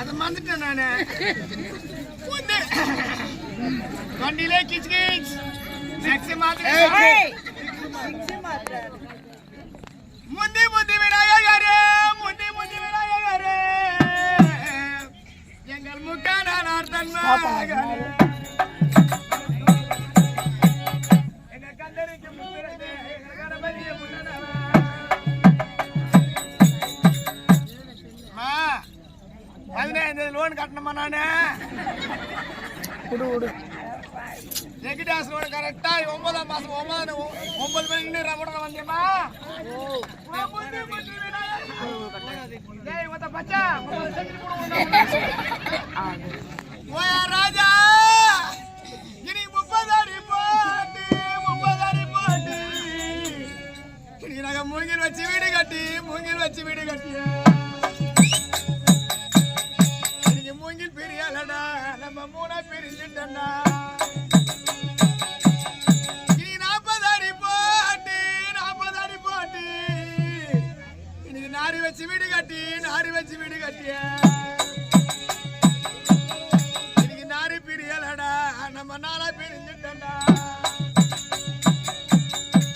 அது மறந்துட்டேன் நானு. வண்டியிலே கிச் கிச் செக்ஸி மாத்திரை. முந்தி முந்தி விநாயகரே முந்தி முந்தி விநாயகரே எங்கள் முக்கானார் தன்மகனே பதினைந்து லோன் கட்டணுமா நானு வெங்கடாஸ் லோன் கரெக்டா ஒன்பதாம் மாசம் ஒன்பது ஒன்பது வந்தியம்மா முப்பது செகண்ட் கூட ஓயா ராஜா இனி முப்பது அடி போட்டு முப்பது அடி போட்டு. இனி நாங்க மூங்கில் வச்சு வீடு கட்டி மூங்கில் வச்சு வீடு கட்டிய. வச்சு வீடு கட்டிய. இன்னைக்கு நாரி பிரியலடா நம்ம நாளா பிரிஞ்சுட்டா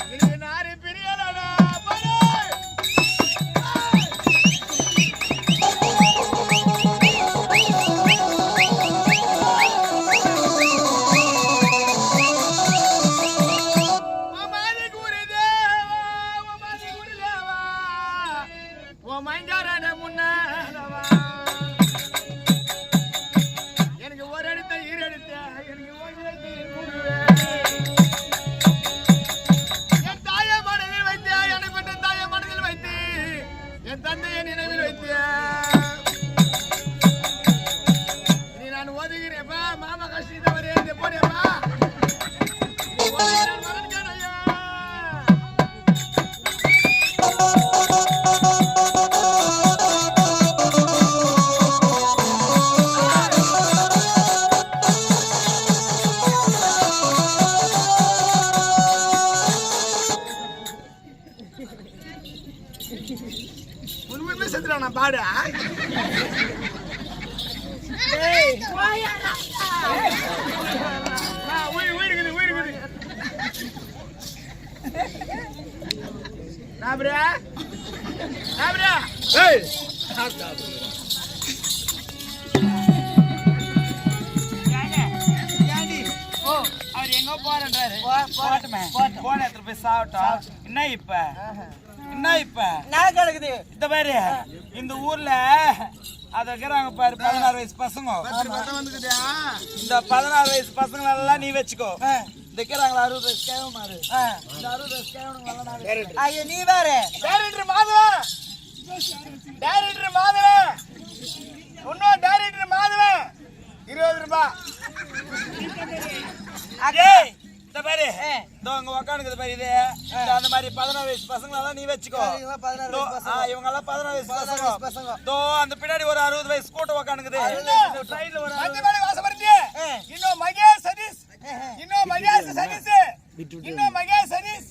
இன்னைக்கு நாரி பிரியலடா ஓ அவர் எங்க போறன்றாரு. போட்டுமே. போன இடத்துல போய் சாப்பிட்டோம். என்ன இப்ப? என்ன இப்ப? நான் கிடக்குது இந்த பாரு இந்த ஊர்ல அத இருக்கிறாங்க பாரு பதினாறு வயசு பசங்க. இந்த பதினாறு வயசு பசங்க எல்லாம் நீ வச்சுக்கோ. இந்த இருக்கிறாங்களா அறுபது வயசு கேவமாரு இந்த அறுபது வயசு கேவனுங்க ஐயோ நீ வேற. டைரக்டர் மாதவன் டைரக்டர் மாதவன் இன்னும் டைரக்டர் மாதவன் இருபது ரூபாய் ஏய் இந்த பாரு. இதோ அங்க உக்காந்துக்குது பாரு இது. அந்த மாதிரி பதினாறு வயசு பசங்க எல்லாம் நீ வச்சுக்கோ. இவங்க எல்லாம் பதினாறு வயசு பசங்க. அந்த பின்னாடி ஒரு அறுபது வயசு கூட்டம். உக்காந்துக்குது சைடுல ஒரு இன்னும் மகேஷ் சதீஷ். இன்னும் மகேஷ் சதீஷ். இன்னும் மகேஷ் சதீஷ்.